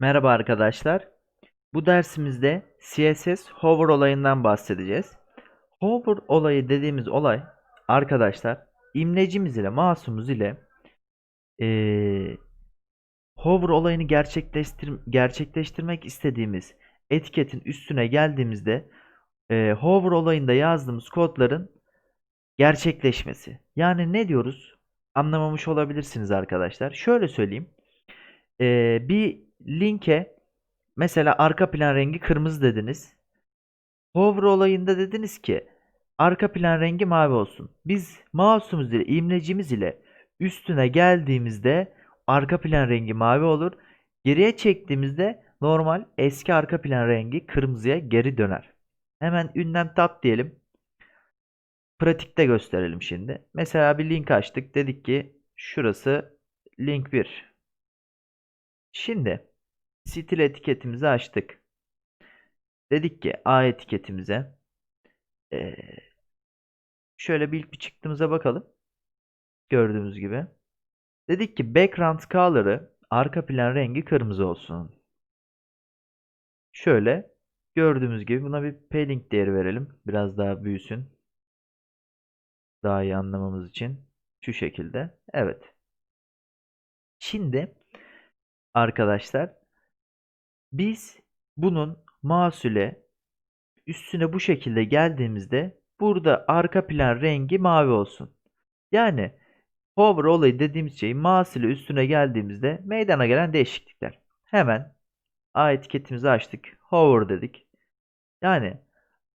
Merhaba arkadaşlar. Bu dersimizde CSS hover olayından bahsedeceğiz. Hover olayı dediğimiz olay arkadaşlar imlecimiz ile mouse'umuz ile eee, hover olayını gerçekleştir gerçekleştirmek istediğimiz etiketin üstüne geldiğimizde eee, hover olayında yazdığımız kodların gerçekleşmesi. Yani ne diyoruz? Anlamamış olabilirsiniz arkadaşlar. Şöyle söyleyeyim. Eee, bir linke Mesela arka plan rengi kırmızı dediniz. Hover olayında dediniz ki arka plan rengi mavi olsun. Biz mouse'umuz ile imlecimiz ile üstüne geldiğimizde arka plan rengi mavi olur. Geriye çektiğimizde normal eski arka plan rengi kırmızıya geri döner. Hemen ünlem tab diyelim. Pratikte gösterelim şimdi. Mesela bir link açtık. Dedik ki şurası link 1. Şimdi stil etiketimizi açtık. Dedik ki A etiketimize eee, şöyle bir ilk bir çıktığımıza bakalım. Gördüğümüz gibi. Dedik ki background color'ı arka plan rengi kırmızı olsun. Şöyle gördüğümüz gibi buna bir padding değeri verelim. Biraz daha büyüsün. Daha iyi anlamamız için. Şu şekilde. Evet. Şimdi arkadaşlar biz bunun mouse ile üstüne bu şekilde geldiğimizde burada arka plan rengi mavi olsun. Yani hover olayı dediğimiz şey mouse ile üstüne geldiğimizde meydana gelen değişiklikler. Hemen A etiketimizi açtık. Hover dedik. Yani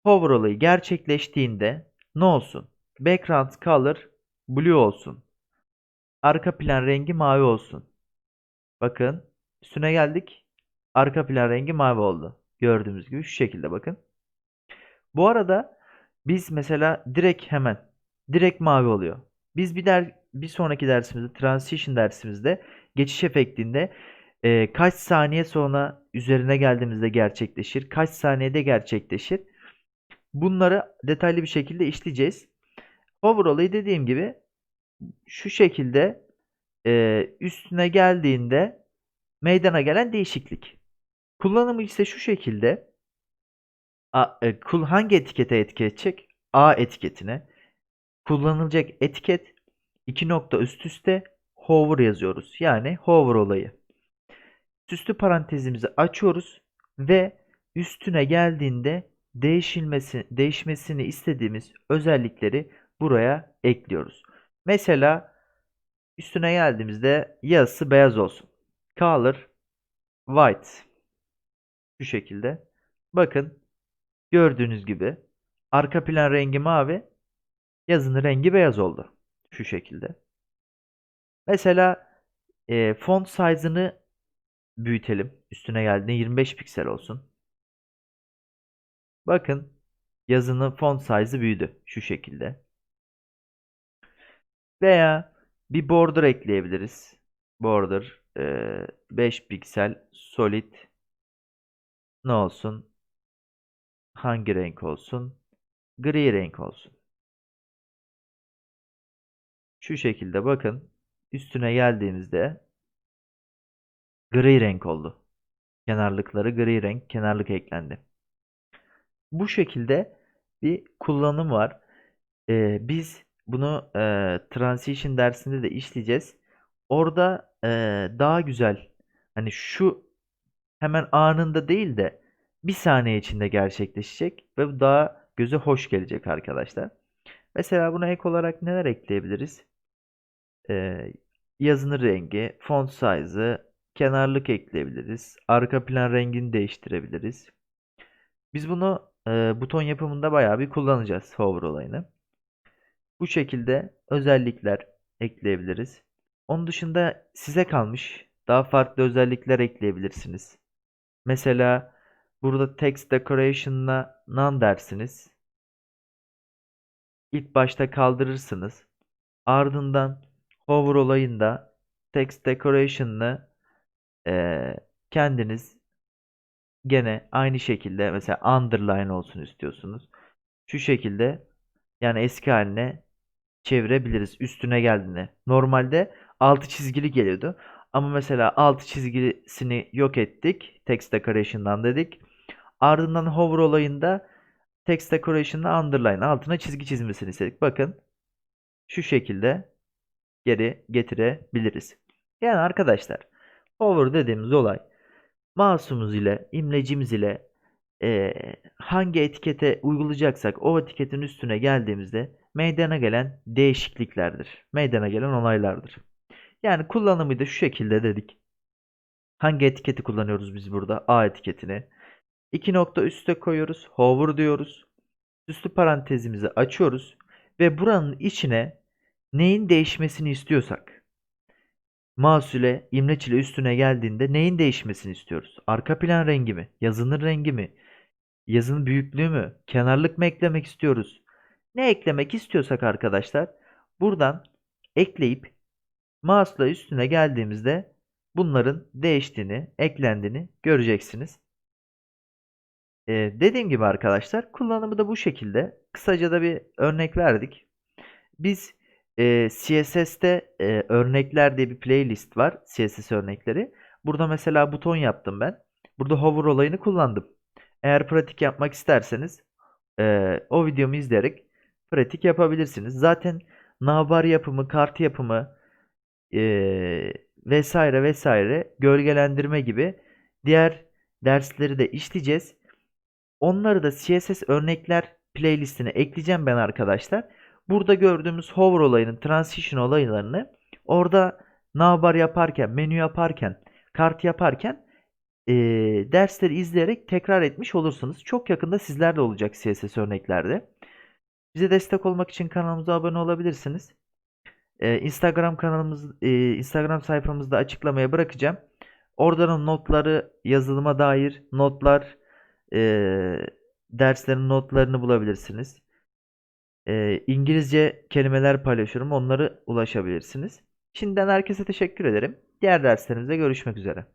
hover olayı gerçekleştiğinde ne olsun? Background color blue olsun. Arka plan rengi mavi olsun. Bakın üstüne geldik. Arka plan rengi mavi oldu. Gördüğümüz gibi şu şekilde bakın. Bu arada biz mesela direkt hemen direkt mavi oluyor. Biz bir der bir sonraki dersimizde transition dersimizde geçiş efektinde e, kaç saniye sonra üzerine geldiğimizde gerçekleşir, kaç saniyede gerçekleşir. Bunları detaylı bir şekilde işleyeceğiz. Hover olayı dediğim gibi şu şekilde e, üstüne geldiğinde meydana gelen değişiklik. Kullanımı ise şu şekilde. A, e, kul hangi etikete etki edecek? A etiketine. Kullanılacak etiket iki nokta üst üste hover yazıyoruz. Yani hover olayı. Üstü parantezimizi açıyoruz ve üstüne geldiğinde değişilmesi, değişmesini istediğimiz özellikleri buraya ekliyoruz. Mesela üstüne geldiğimizde yazısı beyaz olsun. Color white. Şu şekilde. Bakın gördüğünüz gibi arka plan rengi mavi, yazının rengi beyaz oldu. Şu şekilde. Mesela e, font size'ını büyütelim. Üstüne geldiğinde 25 piksel olsun. Bakın yazının font size'ı büyüdü. Şu şekilde. Veya bir border ekleyebiliriz. Border e, 5 piksel solid ne olsun? Hangi renk olsun? Gri renk olsun. Şu şekilde bakın. Üstüne geldiğimizde gri renk oldu. Kenarlıkları gri renk, kenarlık eklendi. Bu şekilde bir kullanım var. Ee, biz bunu e, transition dersinde de işleyeceğiz. Orada e, daha güzel hani şu hemen anında değil de bir saniye içinde gerçekleşecek ve bu daha göze hoş gelecek arkadaşlar. Mesela buna ek olarak neler ekleyebiliriz? Ee, yazının rengi, font size'ı, kenarlık ekleyebiliriz. Arka plan rengini değiştirebiliriz. Biz bunu e, buton yapımında bayağı bir kullanacağız hover olayını. Bu şekilde özellikler ekleyebiliriz. Onun dışında size kalmış daha farklı özellikler ekleyebilirsiniz. Mesela burada text decoration'la none dersiniz. İlk başta kaldırırsınız. Ardından hover olayında text decoration'la eee, kendiniz gene aynı şekilde mesela underline olsun istiyorsunuz. Şu şekilde yani eski haline çevirebiliriz üstüne geldiğinde. Normalde altı çizgili geliyordu. Ama mesela altı çizgisini yok ettik. Text decoration'dan dedik. Ardından hover olayında text decoration'da underline altına çizgi çizmesini istedik. Bakın şu şekilde geri getirebiliriz. Yani arkadaşlar hover dediğimiz olay mouse'umuz ile imlecimiz ile eee, hangi etikete uygulayacaksak o etiketin üstüne geldiğimizde meydana gelen değişikliklerdir. Meydana gelen olaylardır. Yani kullanımı da şu şekilde dedik. Hangi etiketi kullanıyoruz biz burada? A etiketini. İki nokta üste koyuyoruz. Hover diyoruz. Üstü parantezimizi açıyoruz. Ve buranın içine neyin değişmesini istiyorsak mouse ile imleç ile üstüne geldiğinde neyin değişmesini istiyoruz? Arka plan rengi mi? Yazının rengi mi? Yazının büyüklüğü mü? Kenarlık mı eklemek istiyoruz? Ne eklemek istiyorsak arkadaşlar buradan ekleyip mouse'la üstüne geldiğimizde bunların değiştiğini, eklendiğini göreceksiniz. Ee, dediğim gibi arkadaşlar kullanımı da bu şekilde. Kısaca da bir örnek verdik. Biz e, CSS'te e, örnekler diye bir playlist var. CSS örnekleri. Burada mesela buton yaptım ben. Burada hover olayını kullandım. Eğer pratik yapmak isterseniz e, o videomu izleyerek pratik yapabilirsiniz. Zaten navbar yapımı, kart yapımı e, vesaire vesaire gölgelendirme gibi diğer dersleri de işleyeceğiz. Onları da CSS örnekler playlistine ekleyeceğim ben arkadaşlar. Burada gördüğümüz hover olayının transition olaylarını orada navbar yaparken, menü yaparken, kart yaparken eee, dersleri izleyerek tekrar etmiş olursunuz. Çok yakında sizler de olacak CSS örneklerde. Bize destek olmak için kanalımıza abone olabilirsiniz. Eee, Instagram kanalımız, eee, Instagram sayfamızda açıklamaya bırakacağım. Oradan notları, yazılıma dair notlar, eee, derslerin notlarını bulabilirsiniz. Eee, İngilizce kelimeler paylaşıyorum. Onları ulaşabilirsiniz. Şimdiden herkese teşekkür ederim. Diğer derslerimizde görüşmek üzere.